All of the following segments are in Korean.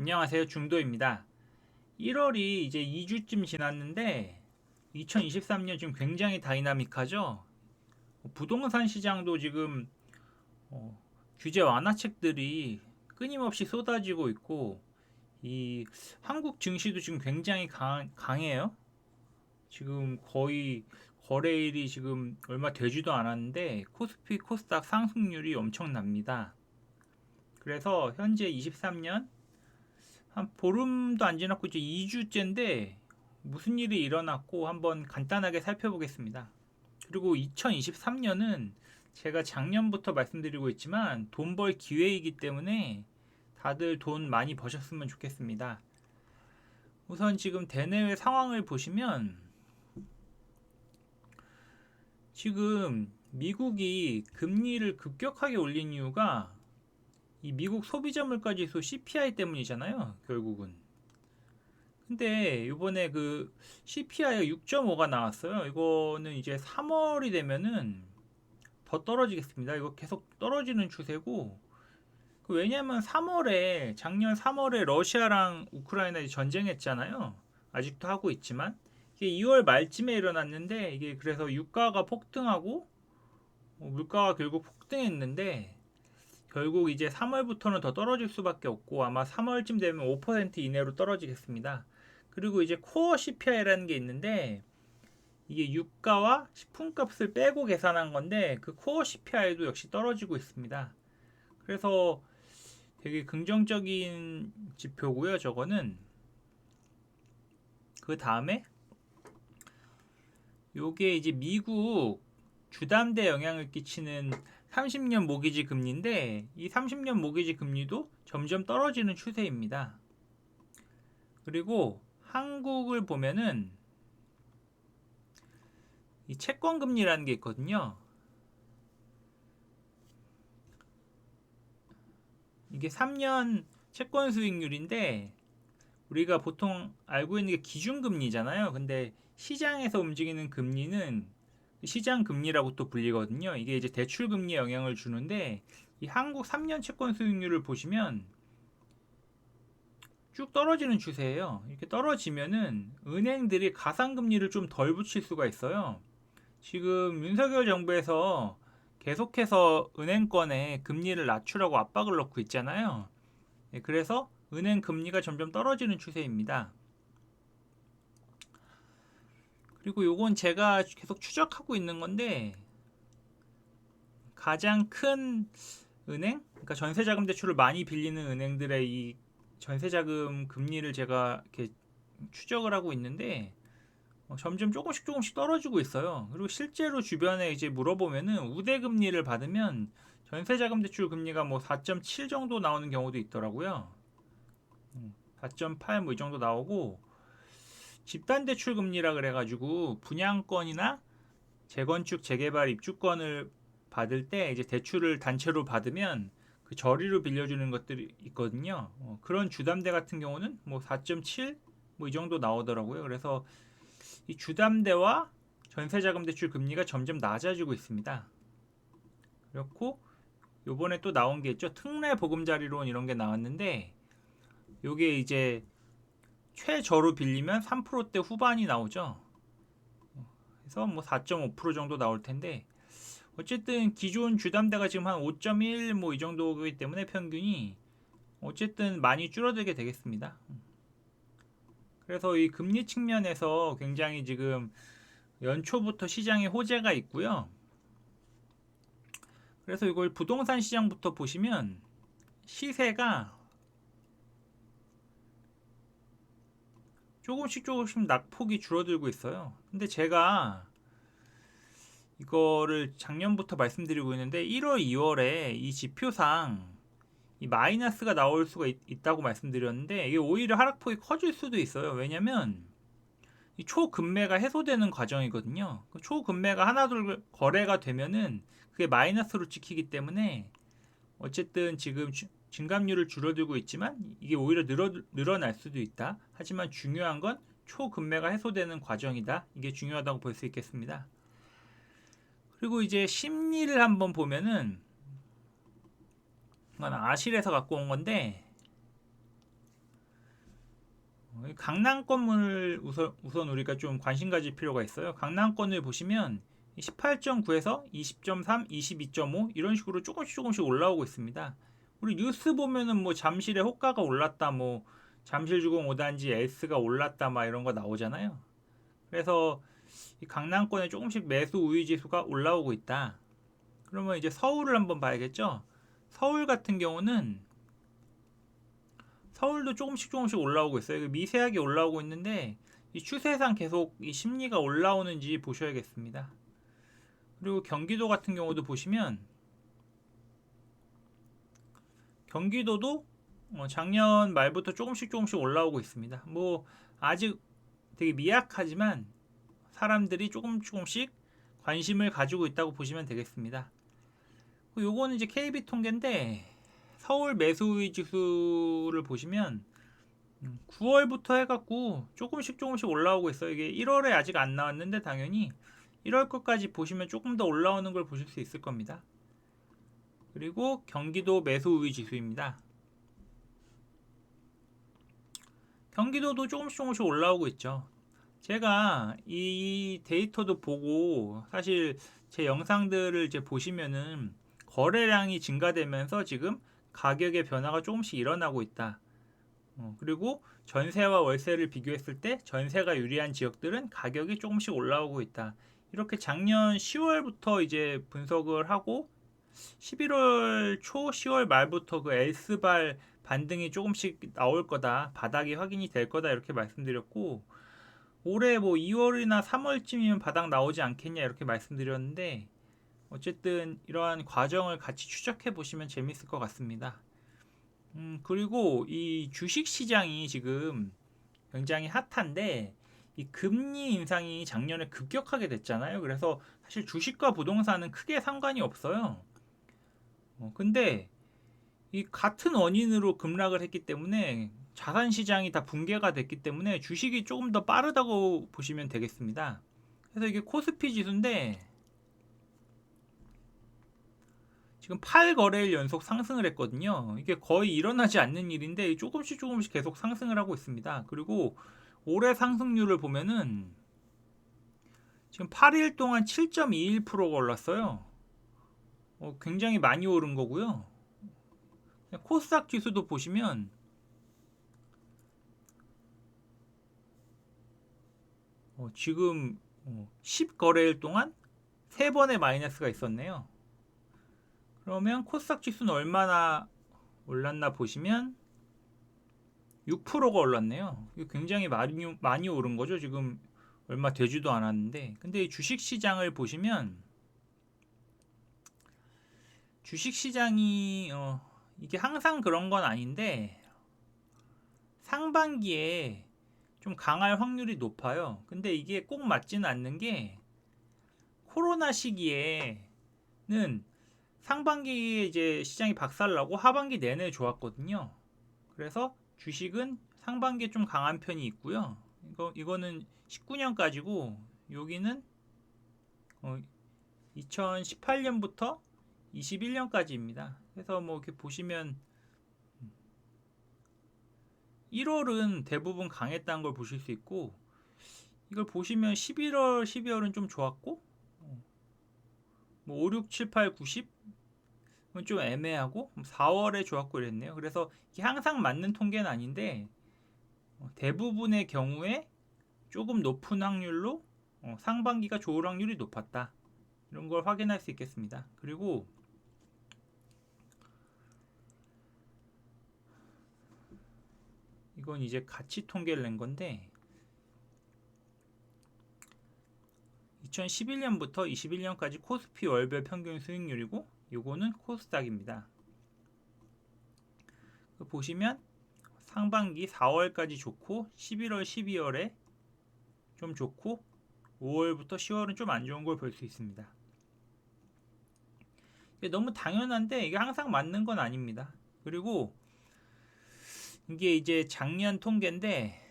안녕하세요. 중도입니다. 1월이 이제 2주쯤 지났는데 2023년 지금 굉장히 다이나믹하죠. 부동산 시장도 지금 어, 규제 완화책들이 끊임없이 쏟아지고 있고 이 한국 증시도 지금 굉장히 강, 강해요. 지금 거의 거래일이 지금 얼마 되지도 않았는데 코스피 코스닥 상승률이 엄청납니다. 그래서 현재 23년 한 보름도 안 지났고 이제 2주째인데 무슨 일이 일어났고 한번 간단하게 살펴보겠습니다. 그리고 2023년은 제가 작년부터 말씀드리고 있지만 돈 벌 기회이기 때문에 다들 돈 많이 버셨으면 좋겠습니다. 우선 지금 대내외 상황을 보시면 지금 미국이 금리를 급격하게 올린 이유가 이 미국 소비자 물가 지수 CPI 때문이잖아요. 결국은. 근데 이번에 그 CPI가 6.5가 나왔어요. 이거는 이제 3월이 되면은 더 떨어지겠습니다. 이거 계속 떨어지는 추세고 그 왜냐면 3월에 작년 3월에 러시아랑 우크라이나 전쟁했잖아요. 아직도 하고 있지만 이게 2월 말쯤에 일어났는데 이게 그래서 유가가 폭등하고 어, 물가가 결국 폭등했는데 결국 이제 3월부터는 더 떨어질 수밖에 없고 아마 3월쯤 되면 5% 이내로 떨어지겠습니다. 그리고 이제 코어 CPI라는 게 있는데 이게 유가와 식품값을 빼고 계산한 건데 그 코어 CPI도 역시 떨어지고 있습니다. 그래서 되게 긍정적인 지표고요. 저거는 그 다음에 요게 이제 미국 주담대 영향을 끼치는 30년 모기지 금리인데 이 30년 모기지 금리도 점점 떨어지는 추세입니다. 그리고 한국을 보면은 이 채권 금리라는 게 있거든요. 이게 3년 채권 수익률인데 우리가 보통 알고 있는 게 기준금리잖아요. 근데 시장에서 움직이는 금리는 시장 금리라고 또 불리거든요. 이게 이제 대출 금리에 영향을 주는데 이 한국 3년 채권 수익률을 보시면 쭉 떨어지는 추세예요. 이렇게 떨어지면은 은행들이 가상 금리를 좀 덜 붙일 수가 있어요. 지금 윤석열 정부에서 계속해서 은행권에 금리를 낮추라고 압박을 넣고 있잖아요. 예, 그래서 은행 금리가 점점 떨어지는 추세입니다. 그리고 요건 제가 계속 추적하고 있는 건데 가장 큰 은행, 그러니까 전세자금 대출을 많이 빌리는 은행들의 이 전세자금 금리를 제가 이렇게 추적을 하고 있는데 어, 점점 조금씩 조금씩 떨어지고 있어요. 그리고 실제로 주변에 이제 물어보면은 우대 금리를 받으면 전세자금 대출 금리가 뭐 4.7 정도 나오는 경우도 있더라고요. 4.8 뭐 이 정도 나오고 집단 대출 금리라 그래가지고 분양권이나 재건축 재개발 입주권을 받을 때 이제 대출을 단체로 받으면 그 저리로 빌려주는 것들이 있거든요. 어, 그런 주담대 같은 경우는 뭐 4.7 뭐 이 정도 나오더라고요. 그래서 이 주담대와 전세자금 대출 금리가 점점 낮아지고 있습니다. 그렇고 요번에 또 나온 게 있죠. 특례 보금자리론 이런 게 나왔는데 요게 이제 최저로 빌리면 3%대 후반이 나오죠. 그래서 뭐 4.5% 정도 나올 텐데 어쨌든 기존 주담대가 지금 한 5.1 뭐 이 정도이기 때문에 평균이 어쨌든 많이 줄어들게 되겠습니다. 그래서 이 금리 측면에서 굉장히 지금 연초부터 시장에 호재가 있고요. 그래서 이걸 부동산 시장부터 보시면 시세가 조금씩 조금씩 낙폭이 줄어들고 있어요. 근데 제가 이거를 작년부터 말씀드리고 있는데 1월, 2월에 이 지표상 이 마이너스가 나올 수가 있, 다고 말씀드렸는데 이게 오히려 하락폭이 커질 수도 있어요. 왜냐면 이 초금매가 해소되는 과정이거든요. 그 초금매가 하나둘 거래가 되면은 그게 마이너스로 찍히기 때문에 어쨌든 지금 증감률을 줄어들고 있지만 이게 오히려 늘어, 늘어날 수도 있다. 하지만 중요한 건 초금매가 해소되는 과정이다. 이게 중요하다고 볼 수 있겠습니다. 그리고 이제 심리를 한번 보면은 아실에서 갖고 온 건데 강남권을 우선, 우선 우리가 좀 관심 가질 필요가 있어요. 강남권을 보시면 18.9에서 20.3, 22.5 이런 식으로 조금씩 조금씩 올라오고 있습니다. 우리 뉴스 보면은 뭐 잠실의 호가가 올랐다, 뭐 잠실 주공 5단지 S가 올랐다, 막 이런 거 나오잖아요. 그래서 이 강남권에 조금씩 매수 우위 지수가 올라오고 있다. 그러면 이제 서울을 한번 봐야겠죠. 서울 같은 경우는 서울도 조금씩 조금씩 올라오고 있어요. 미세하게 올라오고 있는데 이 추세상 계속 이 심리가 올라오는지 보셔야겠습니다. 그리고 경기도 같은 경우도 보시면 경기도도 어, 작년 말부터 조금씩 조금씩 올라오고 있습니다. 뭐 아직 되게 미약하지만 사람들이 조금 조금씩 관심을 가지고 있다고 보시면 되겠습니다. 요거는 이제 KB 통계인데 서울 매수의 지수를 보시면 9월부터 음, 해갖고 조금씩 조금씩 올라오고 있어요. 이게 1월에 아직 안 나왔는데 당연히 1월 것까지 보시면 조금 더 올라오는 걸 보실 수 있을 겁니다. 그리고 경기도 매수의 지수입니다. 경기도도 조금씩 조금씩 올라오고 있죠. 제가 이 데이터도 보고 사실 제 영상들을 이제 보시면은 거래량이 증가되면서 지금 가격의 변화가 조금씩 일어나고 있다. 어, 그리고 전세와 월세를 비교했을 때 전세가 유리한 지역들은 가격이 조금씩 올라오고 있다. 이렇게 작년 10월부터 이제 분석을 하고 11월 초 10월 말부터 그 S발 반등이 조금씩 나올 거다. 바닥이 확인이 될 거다. 이렇게 말씀드렸고 올해 뭐 2월이나 3월쯤이면 바닥 나오지 않겠냐 이렇게 말씀드렸는데 어쨌든 이러한 과정을 같이 추적해 보시면 재밌을 것 같습니다. 음, 그리고 이 주식 시장이 지금 굉장히 핫한데 이 금리 인상이 작년에 급격하게 됐잖아요. 그래서 사실 주식과 부동산은 크게 상관이 없어요. 어, 근데 이 같은 원인으로 급락을 했기 때문에 자산 시장이 다 붕괴가 됐기 때문에 주식이 조금 더 빠르다고 보시면 되겠습니다. 그래서 이게 코스피 지수인데 지금 8거래일 연속 상승을 했거든요. 이게 거의 일어나지 않는 일인데 조금씩 조금씩 계속 상승을 하고 있습니다. 그리고 올해 상승률을 보면은 지금 8일 동안 7.21%가 올랐어요. 어, 굉장히 많이 오른 거고요. 코스닥 지수도 보시면 어, 지금 어, 10거래일 동안 3번의 마이너스가 있었네요. 그러면 코스닥 지수는 얼마나 올랐나 보시면 6%가 올랐네요. 굉장히 많이, 많이 오른 거죠. 지금 얼마 되지도 않았는데. 근데 이 주식 시장을 보시면 주식 시장이 어, 이게 항상 그런 건 아닌데 상반기에 좀 강할 확률이 높아요. 근데 이게 꼭 맞지는 않는 게 코로나 시기에는 상반기에 이제 시장이 박살나고 하반기 내내 좋았거든요. 그래서 주식은 상반기에 좀 강한 편이 있고요. 이거 이거는 19년까지고 여기는 어, 2018년부터 21년까지입니다. 그래서 뭐 이렇게 보시면 1월은 대부분 강했다는 걸 보실 수 있고 이걸 보시면 11월, 12월은 좀 좋았고 뭐 5, 6, 7, 8, 90은 좀 애매하고 4월에 좋았고 이랬네요. 그래서 항상 맞는 통계는 아닌데 어, 대부분의 경우에 조금 높은 확률로 어, 상반기가 좋을 확률이 높았다. 이런 걸 확인할 수 있겠습니다. 그리고 이건 이제 가치 통계를 낸 건데 2011년부터 21년까지 코스피 월별 평균 수익률이고 요거는 코스닥입니다. 그 보시면 상반기 4월까지 좋고 11월, 12월에 좀 좋고 5월부터 10월은 좀 안 좋은 걸 볼 수 있습니다. 너무 당연한데 이게 항상 맞는 건 아닙니다. 그리고 이게 이제 작년 통계인데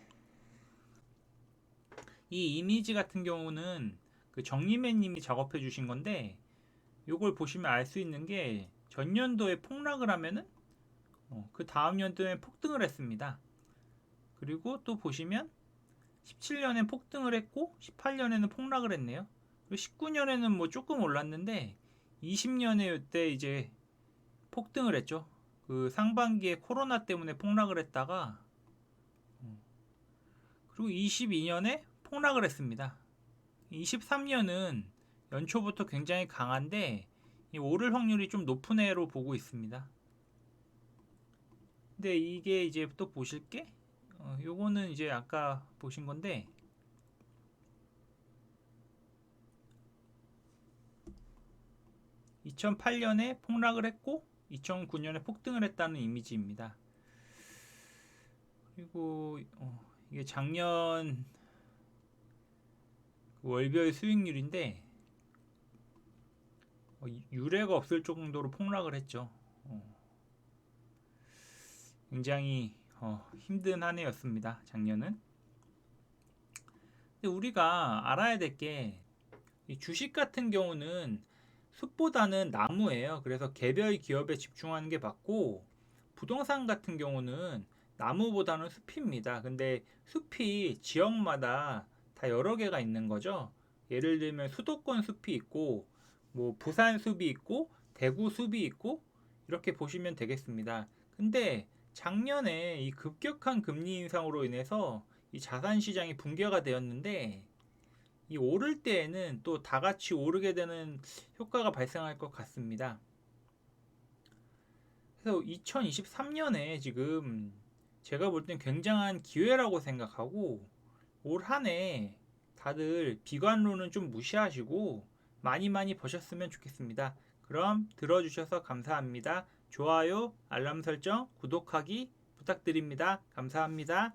이 이미지 같은 경우는 그 정리맨님이 작업해 주신 건데 이걸 보시면 알 수 있는 게 전년도에 폭락을 하면은 어, 그 다음 연도에 폭등을 했습니다. 그리고 또 보시면 17년엔 폭등을 했고 18년에는 폭락을 했네요. 그리고 19년에는 뭐 조금 올랐는데 20년에 때 이제 폭등을 했죠. 그 상반기에 코로나 때문에 폭락을 했다가 음, 그리고 22년에 폭락을 했습니다. 23년은 연초부터 굉장히 강한데 이 오를 확률이 좀 높은 해로 보고 있습니다. 근데 이게 이제 또 보실 게 어, 요거는 이제 아까 보신 건데 (2008년에) 폭락을 했고 (2009년에) 폭등을 했다는 이미지입니다 그리고 어, 이게 작년 월별 수익률인데 어, 유례가 없을 정도로 폭락을 했죠. 어, 굉장히 어, 힘든 한 해였습니다. 작년은. 근데 우리가 알아야 될 게 주식 같은 경우는 숲보다는 나무예요. 그래서 개별 기업에 집중하는 게 맞고 부동산 같은 경우는 나무보다는 숲입니다. 근데 숲이 지역마다 다 여러 개가 있는 거죠. 예를 들면 수도권 숲이 있고 뭐 부산 숲이 있고 대구 숲이 있고 이렇게 보시면 되겠습니다. 근데 작년에 이 급격한 금리 인상으로 인해서 이 자산 시장이 붕괴가 되었는데 이 오를 때에는 또 다 같이 오르게 되는 효과가 발생할 것 같습니다. 그래서 2023년에 지금 제가 볼 땐 굉장한 기회라고 생각하고 올 한 해 다들 비관론은 좀 무시하시고 많이 많이 버셨으면 좋겠습니다. 그럼 들어주셔서 감사합니다. 좋아요, 알람 설정, 구독하기 부탁드립니다. 감사합니다.